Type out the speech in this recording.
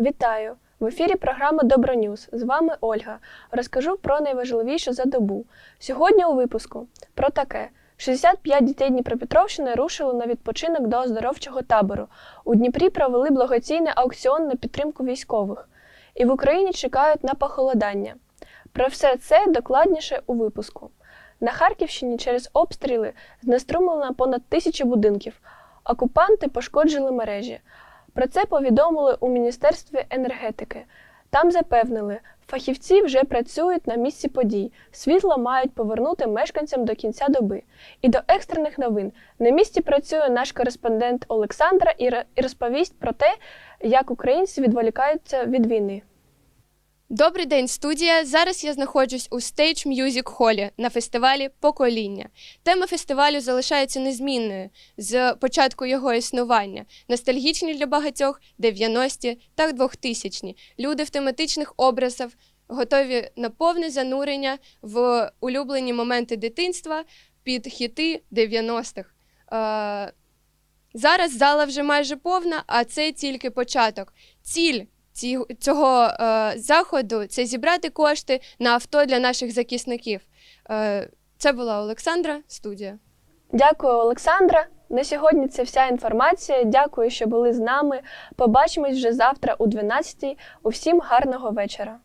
Вітаю! В ефірі програма Добронюз. З вами Ольга. Розкажу про найважливіше за добу. Сьогодні у випуску про таке: 65 дітей Дніпропетровщини рушили на відпочинок до оздоровчого табору. У Дніпрі провели благодійний аукціон на підтримку військових. І в Україні чекають на похолодання. Про все це докладніше у випуску. На Харківщині через обстріли знеструмлено понад тисячі будинків. Окупанти пошкоджили мережі. Про це повідомили у Міністерстві енергетики. Там запевнили, фахівці вже працюють на місці подій. Світло мають повернути мешканцям до кінця доби. І до екстрених новин на місці працює наш кореспондент Олександра і розповість про те, як українці відволікаються від війни. Добрий день, студія. Зараз я знаходжусь у Stage Music Hall на фестивалі Покоління. Тема фестивалю залишається незмінною з початку його існування. Ностальгічні для багатьох 90-ті та 2000-ті. Люди в тематичних образах готові на повне занурення в улюблені моменти дитинства під хіти 90-х. Е, Зараз зала вже майже повна, а це тільки початок. Ціль ці- цього е, заходу це зібрати кошти на авто для наших захисників. Е, це була Олександра, студія. Дякую, Олександра. На сьогодні це вся інформація. Дякую, що були з нами. Побачимось вже завтра о 12-й. Усім гарного вечора.